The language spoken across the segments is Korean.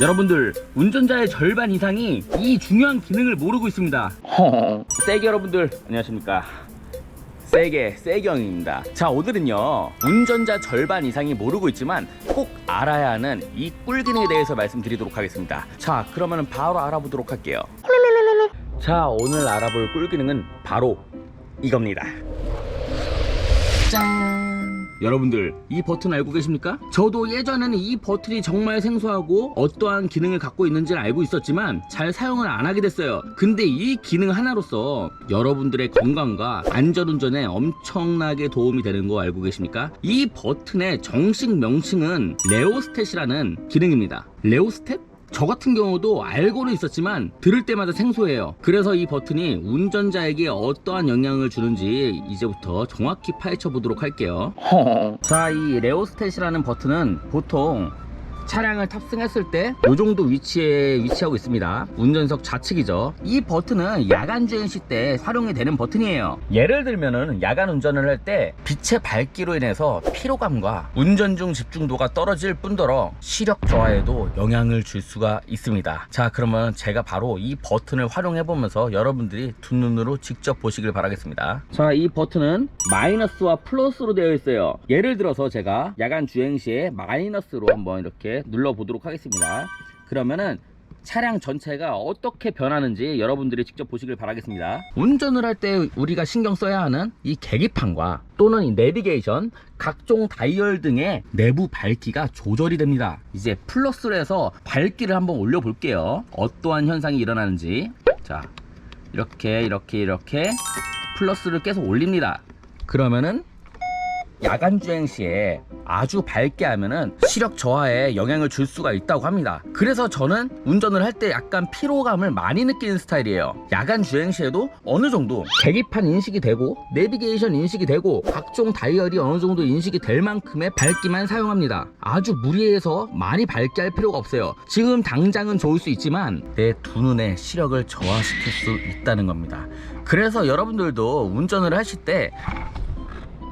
여러분들 운전자의 절반 이상이 이 중요한 기능을 모르고 있습니다. 세게 여러분들 안녕하십니까? 세게 세경입니다. 자 오늘은요 운전자 절반 이상이 모르고 있지만 꼭 알아야 하는 이 꿀 기능에 대해서 말씀드리도록 하겠습니다. 자 그러면 바로 알아보도록 할게요. 자 오늘 알아볼 꿀 기능은 바로 이겁니다. 짠. 여러분들 이 버튼 알고 계십니까? 저도 예전에는 이 버튼이 정말 생소하고 어떠한 기능을 갖고 있는지를 알고 있었지만 잘 사용을 안 하게 됐어요. 근데 이 기능 하나로서 여러분들의 건강과 안전운전에 엄청나게 도움이 되는 거 알고 계십니까? 이 버튼의 정식 명칭은 레오스탯이라는 기능입니다. 레오스탯? 저 같은 경우도 알고는 있었지만 들을 때마다 생소해요. 그래서 이 버튼이 운전자에게 어떠한 영향을 주는지 이제부터 정확히 파헤쳐 보도록 할게요. 자, 이 레오스탯이라는 버튼은 보통 차량을 탑승했을 때 이 정도 위치에 위치하고 있습니다. 운전석 좌측이죠. 이 버튼은 야간 주행 시때 활용이 되는 버튼이에요. 예를 들면은 야간 운전을 할 때 빛의 밝기로 인해서 피로감과 운전 중 집중도가 떨어질 뿐더러 시력 저하에도 영향을 줄 수가 있습니다. 자, 그러면 제가 바로 이 버튼을 활용해 보면서 여러분들이 두 눈으로 직접 보시길 바라겠습니다. 자, 이 버튼은 마이너스와 플러스로 되어 있어요. 예를 들어서 제가 야간 주행 시에 마이너스로 한번 이렇게 눌러 보도록 하겠습니다. 그러면은 차량 전체가 어떻게 변하는지 여러분들이 직접 보시길 바라겠습니다. 운전을 할 때 우리가 신경 써야 하는 이 계기판과 또는 이 내비게이션, 각종 다이얼 등의 내부 밝기가 조절이 됩니다. 이제 플러스로 해서 밝기를 한번 올려 볼게요. 어떠한 현상이 일어나는지. 자, 이렇게 이렇게 이렇게 플러스를 계속 올립니다. 그러면은 야간 주행 시에 아주 밝게 하면은 시력 저하에 영향을 줄 수가 있다고 합니다. 그래서 저는 운전을 할 때 약간 피로감을 많이 느끼는 스타일이에요. 야간 주행 시에도 어느 정도 계기판 인식이 되고 내비게이션 인식이 되고 각종 다이얼이 어느 정도 인식이 될 만큼의 밝기만 사용합니다. 아주 무리해서 많이 밝게 할 필요가 없어요. 지금 당장은 좋을 수 있지만 내 두 눈의 시력을 저하시킬 수 있다는 겁니다. 그래서 여러분들도 운전을 하실 때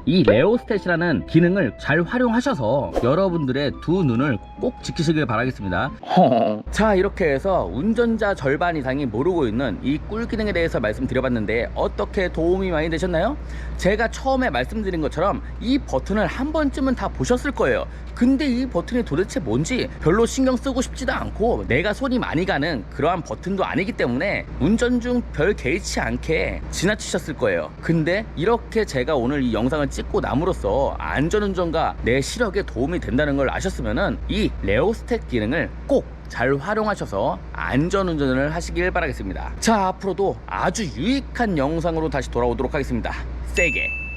이 레오스탯이라는 기능을 잘 활용하셔서 여러분들의 두 눈을 꼭 지키시길 바라겠습니다. 자, 이렇게 해서 운전자 절반 이상이 모르고 있는 이 꿀 기능에 대해서 말씀드려봤는데 어떻게 도움이 많이 되셨나요? 제가 처음에 말씀드린 것처럼 이 버튼을 한 번쯤은 다 보셨을 거예요. 근데 이 버튼이 도대체 뭔지 별로 신경 쓰고 싶지도 않고 내가 손이 많이 가는 그러한 버튼도 아니기 때문에 운전 중 별 개의치 않게 지나치셨을 거예요. 근데 이렇게 제가 오늘 이 영상을 찍고 남으로써 안전운전과 내 시력에 도움이 된다는 걸 아셨으면은 이 레오스탯 기능을 꼭 잘 활용하셔서 안전운전을 하시길 바라겠습니다. 자, 앞으로도 아주 유익한 영상으로 다시 돌아오도록 하겠습니다. 세게